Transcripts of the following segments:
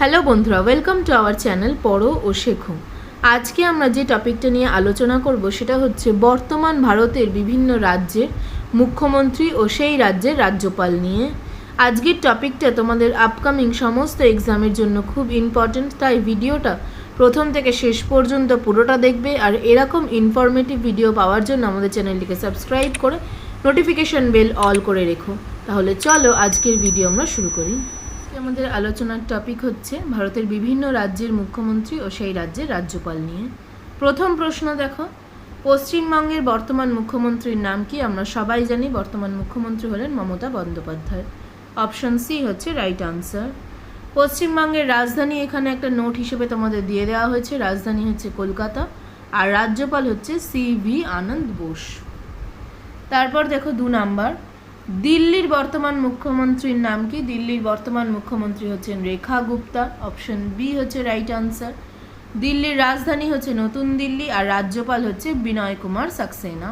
Hello বন্ধুরা welcome to our channel পড়ো ও শেখো। আজকে আমরা যে টপিকটা নিয়ে আলোচনা করব সেটা হচ্ছে বর্তমান ভারতের বিভিন্ন রাজ্যের মুখ্যমন্ত্রী ও সেই রাজ্যের রাজ্যপাল নিয়ে। আজকের টপিকটা তোমাদের আপকামিং সমস্ত এক্সামের জন্য খুব ইম্পর্ট্যান্ট তাই ভিডিওটা প্রথম থেকে শেষ পর্যন্ত পুরোটা দেখবে আর এরকম ইনফরমেটিভ ভিডিও পাওয়ার জন্য আমাদের চ্যানেলটিকে সাবস্ক্রাইব করে নোটিফিকেশন বেল অল করে রেখো। তাহলে চলো আজকের ভিডিও আমরা শুরু করি। আমাদের আলোচনার টপিক হচ্ছে ভারতের বিভিন্ন রাজ্যের মুখ্যমন্ত্রী ও সেই রাজ্যের রাজ্যপাল নিয়ে। প্রথম প্রশ্ন দেখো, পশ্চিমবঙ্গের বর্তমান মুখ্যমন্ত্রীর নাম কি? আমরা সবাই জানি বর্তমান মুখ্যমন্ত্রী হলেন মমতা বন্দ্যোপাধ্যায়। অপশন সি হচ্ছে রাইট আনসার পশ্চিমবঙ্গের রাজধানী এখানে একটা নোট হিসেবে তোমাদের দিয়ে দেওয়া হয়েছে, রাজধানী হচ্ছে কলকাতা আর রাজ্যপাল হচ্ছে সি ভি আনন্দ বোস। তারপর দেখো দু নাম্বার দিল্লির বর্তমান মুখ্যমন্ত্রীর নাম কি? দিল্লির বর্তমান মুখ্যমন্ত্রী হচ্ছেন রেখা গুপ্তা অপশন বি হচ্ছে রাইট আনসার দিল্লির রাজধানী হচ্ছে নতুন দিল্লি আর রাজ্যপাল হচ্ছে বিনয় কুমার সাক্সেনা।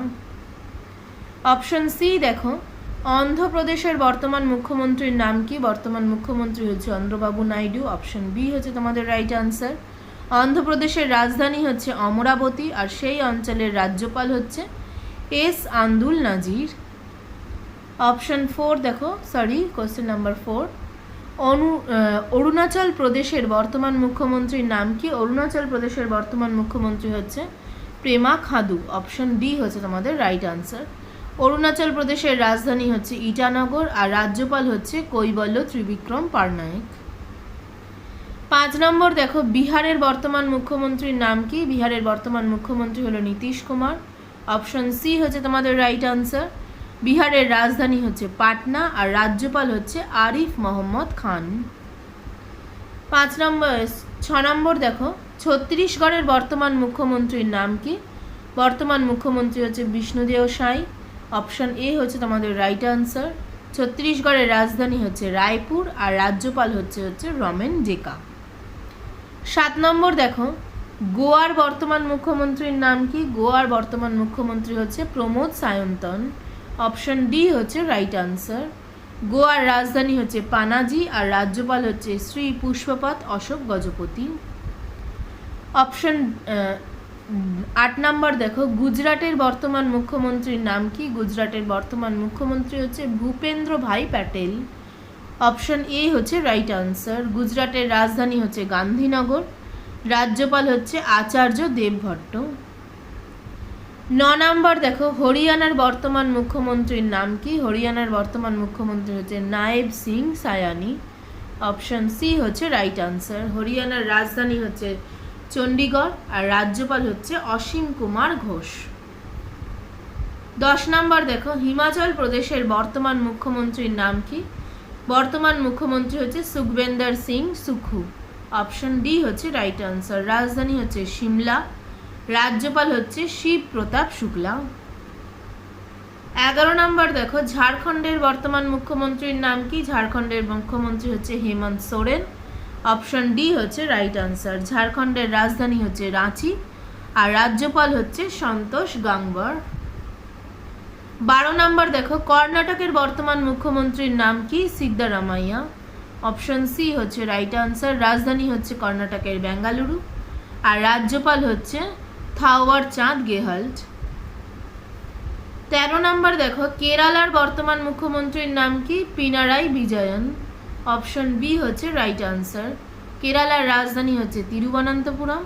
অপশন সি দেখো, অন্ধ্রপ্রদেশের বর্তমান মুখ্যমন্ত্রীর নাম কি? বর্তমান মুখ্যমন্ত্রী হচ্ছে চন্দ্রবাবু নাইডু অপশন বি হচ্ছে তোমাদের রাইট আনসার অন্ধ্রপ্রদেশের রাজধানী হচ্ছে অমরাবতী আর সেই অঞ্চলের রাজ্যপাল হচ্ছে S Abdul Nazeer. Option four দেখো সরি কোশ্চেন নাম্বার ফোর অনু অরুণাচল প্রদেশের বর্তমান মুখ্যমন্ত্রীর নাম কি? অরুণাচল প্রদেশের বর্তমান মুখ্যমন্ত্রী হচ্ছে প্রেমা খাদু। অপশন ডি হচ্ছে তোমাদের রাইট আনসার অরুণাচল প্রদেশের রাজধানী হচ্ছে ইটানগর আর রাজ্যপাল হচ্ছে কৈবল্য ত্রিবিক্রম পারনায়েক পাঁচ নম্বর, দেখো, বিহারের বর্তমান মুখ্যমন্ত্রীর নাম কি? বিহারের বর্তমান মুখ্যমন্ত্রী হলো নীতিশ কুমার। অপশন সি হচ্ছে তোমাদের রাইট আনসার বিহারের রাজধানী হচ্ছে পাটনা আর রাজ্যপাল হচ্ছে আরিফ মোহাম্মদ খান। পাঁচ নম্বর, ছ নম্বর দেখো, ছত্তিশগড়ের বর্তমান মুখ্যমন্ত্রীর নাম কি? বর্তমান মুখ্যমন্ত্রী হচ্ছে বিষ্ণুদেও সাই। অপশন এ হচ্ছে তোমাদের রাইট আনসার ছত্তিশগড়ের রাজধানী হচ্ছে রায়পুর আর রাজ্যপাল হচ্ছে হচ্ছে রমেন ডেকা। সাত নম্বর দেখো, গোয়ার বর্তমান মুখ্যমন্ত্রীর নাম কি? গোয়ার বর্তমান মুখ্যমন্ত্রী হচ্ছে প্রমোদ সায়ন্তন। অপশন ডি হচ্ছে রাইট আনসার গোয়ার রাজধানী হচ্ছে পানাজি আর রাজ্যপাল হচ্ছে শ্রী পুষ্পপাত অশোক গজপতি। অপশন আট নাম্বার দেখো, গুজরাটের বর্তমান মুখ্যমন্ত্রীর নাম কি? গুজরাটের বর্তমান মুখ্যমন্ত্রী হচ্ছে ভূপেন্দ্র ভাই প্যাটেল। অপশন এ হচ্ছে রাইট আনসার গুজরাটের রাজধানী হচ্ছে গান্ধীনগর। রাজ্যপাল হচ্ছে আচার্য দেবভট্ট। ন নাম্বার দেখো, হরিয়ানার বর্তমান মুখ্যমন্ত্রীর নাম কি? হরিয়ানার বর্তমান মুখ্যমন্ত্রী হচ্ছে নায়েব সিং সায়ানি। অপশন সি হচ্ছে রাইট আনসার হরিয়ানার রাজধানী হচ্ছে চণ্ডীগড় আর রাজ্যপাল হচ্ছে অসীম কুমার ঘোষ। দশ নাম্বার দেখো, হিমাচল প্রদেশের বর্তমান মুখ্যমন্ত্রীর নাম কি? বর্তমান মুখ্যমন্ত্রী হচ্ছে সুখবেন্দর সিং সুখু। অপশন ডি হচ্ছে রাইট আনসার রাজধানী হচ্ছে সিমলা রাজ্যপাল হচ্ছে শিব প্রতাপ শুক্লা। এগারো নম্বর দেখো, ঝাড়খণ্ডের বর্তমান মুখ্যমন্ত্রীর নাম কি? ঝাড়খণ্ডের মুখ্যমন্ত্রী হচ্ছে হেমন্ত সোরেন। অপশন ডি হচ্ছে রাইট আনসার। ঝাড়খণ্ডের রাজধানী হচ্ছে রাঁচি। আর রাজ্যপাল হচ্ছে সন্তোষ গাংবর বারো নম্বর দেখো, কর্ণাটকের বর্তমান মুখ্যমন্ত্রীর নাম কি? সিদ্ধারামাইয়া। অপশন সি হচ্ছে রাইট আনসার। রাজধানী হচ্ছে কর্ণাটকের বেঙ্গালুরু। আর রাজ্যপাল হচ্ছে থাওয়ার চাঁদ গেহাল্ট। তেরো নম্বর দেখো, কেরালার বর্তমান মুখ্যমন্ত্রীর নাম কি? পিনারাই বিজয়ন। অপশন বি হচ্ছে রাইট আনসার কেরালার রাজধানী হচ্ছে তিরুবনন্তপুরম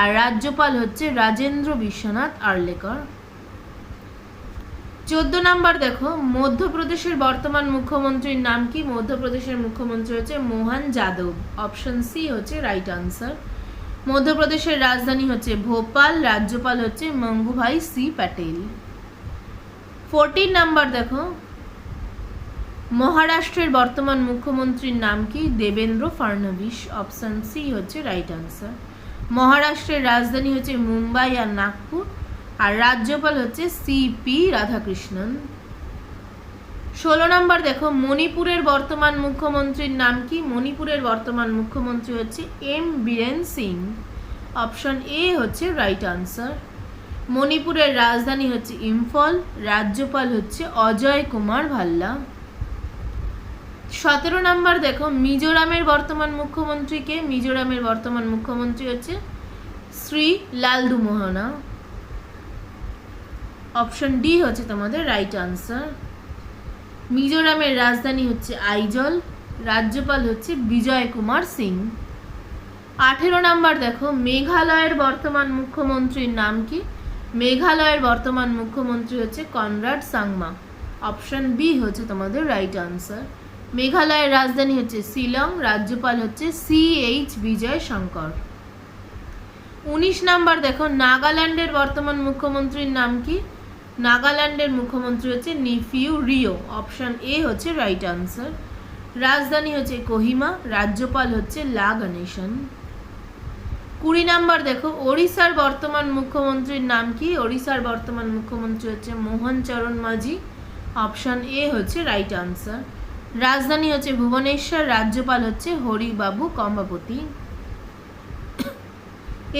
আর রাজ্যপাল হচ্ছে রাজেন্দ্র বিশ্বনাথ আর্লেকর। চোদ্দ নাম্বার দেখো, মধ্যপ্রদেশের বর্তমান মুখ্যমন্ত্রীর নাম কি? মধ্যপ্রদেশের মুখ্যমন্ত্রী হচ্ছে মোহন যাদব। অপশন সি হচ্ছে রাইট আনসার মধ্যপ্রদেশের রাজধানী হচ্ছে ভোপাল, রাজ্যপাল হচ্ছে Mangubhai C Patel. Fourteen number দেখো। মহারাষ্ট্রের বর্তমান মুখ্যমন্ত্রীর নাম কি? দেবেন্দ্র ফাড়নবিস অপশন সি হচ্ছে রাইট আনসার মহারাষ্ট্রের রাজধানী হচ্ছে মুম্বাই আর নাগপুর। আর রাজ্যপাল হচ্ছে সিপি রাধাকৃষ্ণন। ষোলো নম্বর দেখো, মণিপুরের বর্তমান মুখ্যমন্ত্রীর নাম কি? মণিপুরের বর্তমান মুখ্যমন্ত্রী হচ্ছে M Biren Singh. Option A হচ্ছে রাইট আনসার। মণিপুরের রাজধানী হচ্ছে ইম্ফল, রাজ্যপাল হচ্ছে অজয় কুমার ভাল্লা। সতেরো নম্বর দেখো, মিজোরামের বর্তমান মুখ্যমন্ত্রীকে মিজোরামের বর্তমান মুখ্যমন্ত্রী হচ্ছে Shri Lalduhoma option D হচ্ছে তোমাদের রাইট আনসার। মিজোরামের রাজধানী হচ্ছে আইজল, রাজ্যপাল হচ্ছে বিজয় কুমার সিং। আঠেরো নাম্বার দেখো, মেঘালয়ের বর্তমান মুখ্যমন্ত্রীর নাম কি? মেঘালয়ের বর্তমান মুখ্যমন্ত্রী হচ্ছে কনরাড সাংমা। অপশন বি হচ্ছে তোমাদের রাইট আনসার মেঘালয়ের রাজধানী হচ্ছে শিলং, রাজ্যপাল হচ্ছে সি এইচ বিজয় শঙ্কর উনিশ নাম্বার দেখো, নাগাল্যান্ডের বর্তমান মুখ্যমন্ত্রীর নাম কি? নাগাল্যান্ডের মুখ্যমন্ত্রী হচ্ছে নিফিউ রিও। অপশন এ হচ্ছে রাইট আনসার রাজধানী হচ্ছে কোহিমা, রাজ্যপাল হচ্ছে লা গণেশন। কুড়ি নাম্বার দেখো, ওড়িশার বর্তমান মুখ্যমন্ত্রীর নাম কি? ওড়িশার বর্তমান মুখ্যমন্ত্রী হচ্ছে মোহন চরণ মাঝি। অপশান এ হচ্ছে রাইট আনসার রাজধানী হচ্ছে ভুবনেশ্বর, রাজ্যপাল হচ্ছে হরিবাবু কম্বাপতি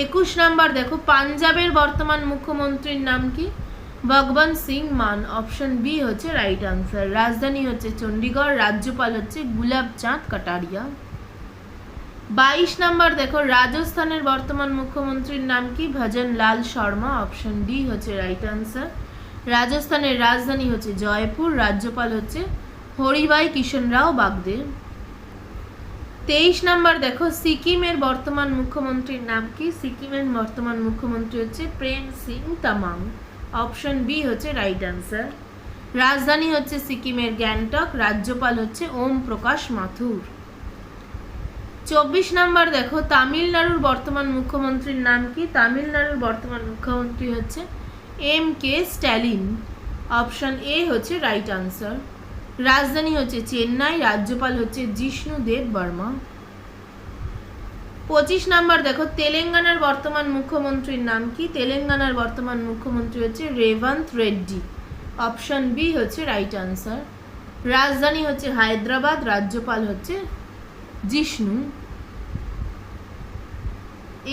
একুশ নাম্বার দেখো, পাঞ্জাবের বর্তমান মুখ্যমন্ত্রীর নাম কি? ভগবন্ত সিং মান অপশন বি হচ্ছে রাইট আনসার রাজধানী হচ্ছে চণ্ডীগড় রাজ্যপাল হচ্ছে গুলাব চাঁদ কাটারিয়া। বাইশ নাম্বার দেখো, রাজস্থানের বর্তমান মুখ্যমন্ত্রীর নাম কি? ভজন লাল শর্মা অপশন ডি হচ্ছে রাইট আনসার রাজস্থানের রাজধানী হচ্ছে জয়পুর, রাজ্যপাল হচ্ছে হরিভাই কিষণ রাও বাগদে। তেইশ নাম্বার দেখো, সিকিমের বর্তমান মুখ্যমন্ত্রীর নাম কি? সিকিমের বর্তমান মুখ্যমন্ত্রী হচ্ছে প্রেম সিং তামাং। অপশন বি হচ্ছে রাইট আনসার রাজধানী হচ্ছে সিকিমের গ্যাংটক, রাজ্যপাল হচ্ছে ওম প্রকাশ মাথুর। চব্বিশ নাম্বার দেখো, তামিলনাড়ুর বর্তমান মুখ্যমন্ত্রীর নাম কি? তামিলনাড়ুর বর্তমান মুখ্যমন্ত্রী হচ্ছে M K Stalin. Option A হচ্ছে রাইট আনসার রাজধানী হচ্ছে চেন্নাই, রাজ্যপাল হচ্ছে জিষ্ণু দেব বর্মা। পঁচিশ নাম্বার, দেখো, তেলেঙ্গানার বর্তমান মুখ্যমন্ত্রীর নাম কি? তেলেঙ্গানার বর্তমান মুখ্যমন্ত্রী হচ্ছে রেভান্ত রেড্ডি। অপশন বি হচ্ছে রাইট আনসার রাজধানী হচ্ছে হায়দ্রাবাদ, রাজ্যপাল হচ্ছে জিষ্ণু।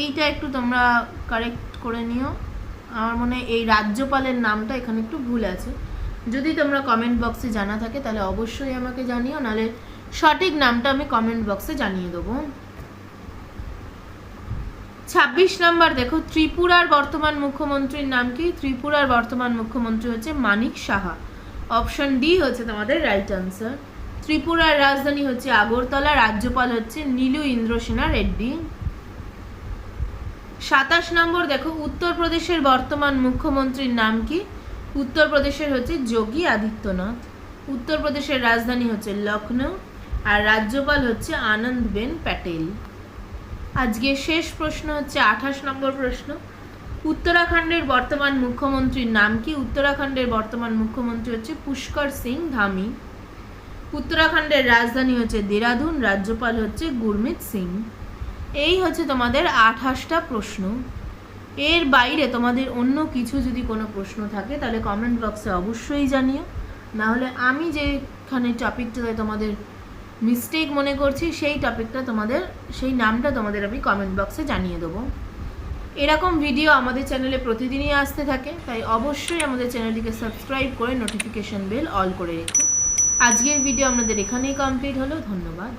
এইটা একটু তোমরা কারেক্ট করে নিও। আমার মনে এই রাজ্যপালের নামটা এখানে একটু ভুল আছে। যদি তোমরা কমেন্ট বক্সে জানা থাকে, তাহলে অবশ্যই আমাকে জানিও। নাহলে সঠিক নামটা আমি কমেন্ট বক্সে জানিয়ে দেবো। ছাব্বিশ নাম্বার, দেখো, ত্রিপুরার বর্তমান মুখ্যমন্ত্রীর নাম কি? ত্রিপুরার বর্তমান মুখ্যমন্ত্রী হচ্ছে মানিক সাহা। অপশন ডি হচ্ছে তোমাদের রাইট আনসার ত্রিপুরার রাজধানী হচ্ছে আগরতলা, রাজ্যপাল হচ্ছে নীলু ইন্দ্রসেনা রেড্ডি। সাতাশ নম্বর, দেখো, উত্তরপ্রদেশের বর্তমান মুখ্যমন্ত্রীর নাম কি? উত্তরপ্রদেশের হচ্ছে যোগী আদিত্যনাথ। উত্তরপ্রদেশের রাজধানী হচ্ছে লখনৌ আর রাজ্যপাল হচ্ছে আনন্দবেন প্যাটেল। আজকে শেষ প্রশ্ন হচ্ছে আঠাশ নম্বর প্রশ্ন। উত্তরাখণ্ডের বর্তমান মুখ্যমন্ত্রীর নাম কি? উত্তরাখণ্ডের বর্তমান মুখ্যমন্ত্রী হচ্ছে পুষ্কর সিং ধামি। উত্তরাখণ্ডের রাজধানী হচ্ছে দেরাদুন, রাজ্যপাল হচ্ছে গুরমিত সিং। এই হচ্ছে তোমাদের আঠাশটা প্রশ্ন। এর বাইরে তোমাদের অন্য কিছু যদি কোনো প্রশ্ন থাকে, তাহলে কমেন্ট বক্সে অবশ্যই জানিও। নাহলে আমি যেখানে টপিকটাতে তোমাদের মিস্টেক মনে করছি, সেই টপিকটা তোমাদের, সেই নামটা তোমাদের আমি কমেন্ট বক্সে জানিয়ে দেবো। এরকম ভিডিও আমাদের চ্যানেলে প্রতিদিনই আসতে থাকে, তাই অবশ্যই আমাদের চ্যানেলটিকে সাবস্ক্রাইব করে নোটিফিকেশন বেল অল করে রেখো। আজকের ভিডিও আমাদের এখানেই কমপ্লিট হলো, ধন্যবাদ।